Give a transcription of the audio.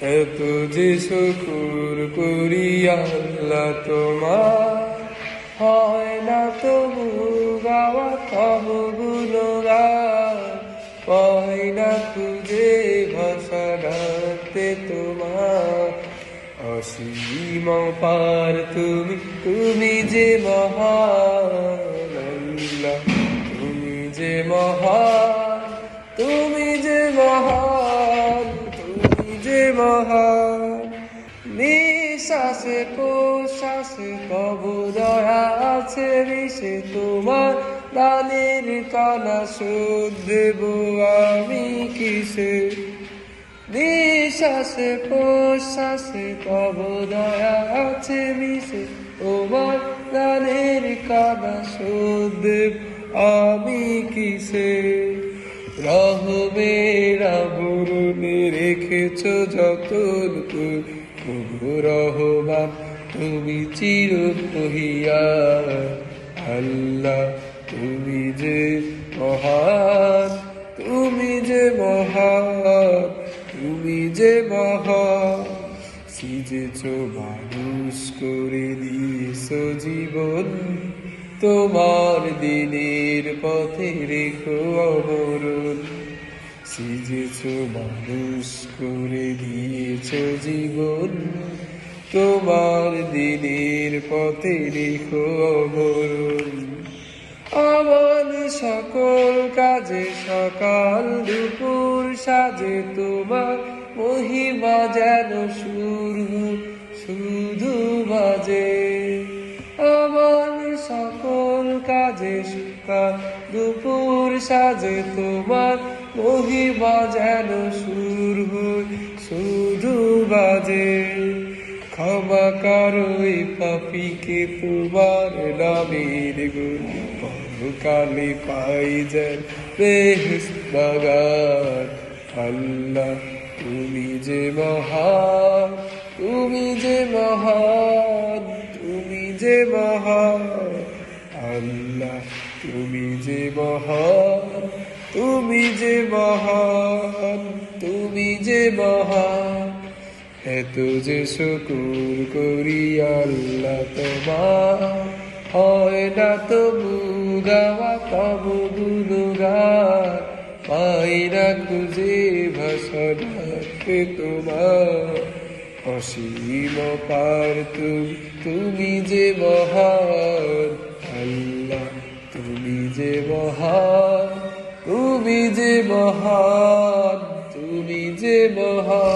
এত যে শুকুর করি আল্লাহ তোমার। হয় না তবু গাওয়া তবু গুণগান পাই না খুঁজে ভাষা তোমার। অসীম পার তুমি তুমি যে মহান। নিঃশ্বাসে প্রশ্বাসে কব দয়া আছে মিশে তোমার দানের কানা সুদ আমি কিসে? নিঃশ্বাসে প্রশ্বাসে কব দয়া আছে মিশে তোমার দানের কানা সুদ আমি কিসে? বরুণে রেখেছ যতন তুমি রহমান, তুমি চির কহিয়া আল্লাহ, তুমি যে মহান, তুমি যে মহান, তুমি যে মহান। সিজেছ মানুষ করে দিয়েছ জীবন, তোমার দিনের পথে রেখো অবরণ সিজেছ মানুষ করে দিয়েছ জীবন। তোমার দিনের পথে রেখো অবরণ আমার সকল কাজে সকাল দুপুর সাজে তোমার মহিমা যেন শুরু কাজে দুপুর সাজে তোমার মহিমা যেন সুর শুধু বাজে। ক্ষমা করো পাপিকে তোমার নামের গুণ, পরকালে পাই যেন বেশ বাগান। আল্লাহ, তুমি যে মহান, তুমি যে মহান, তুমি যে মহান। আল্লাহ, তুমি যে মহান, তুমি যে মহান, তুমি যে মহান। এত যে শুকুর করি আল্লাহ তোমার, হয় না তবু গাওয়া, তবু গুনগান পাই না খুঁজে ভাষা তোমার। অসীম পার তুমি তুমি যে মহান তুমি যে মহান তুমি যে মহান তুমি যে মহান।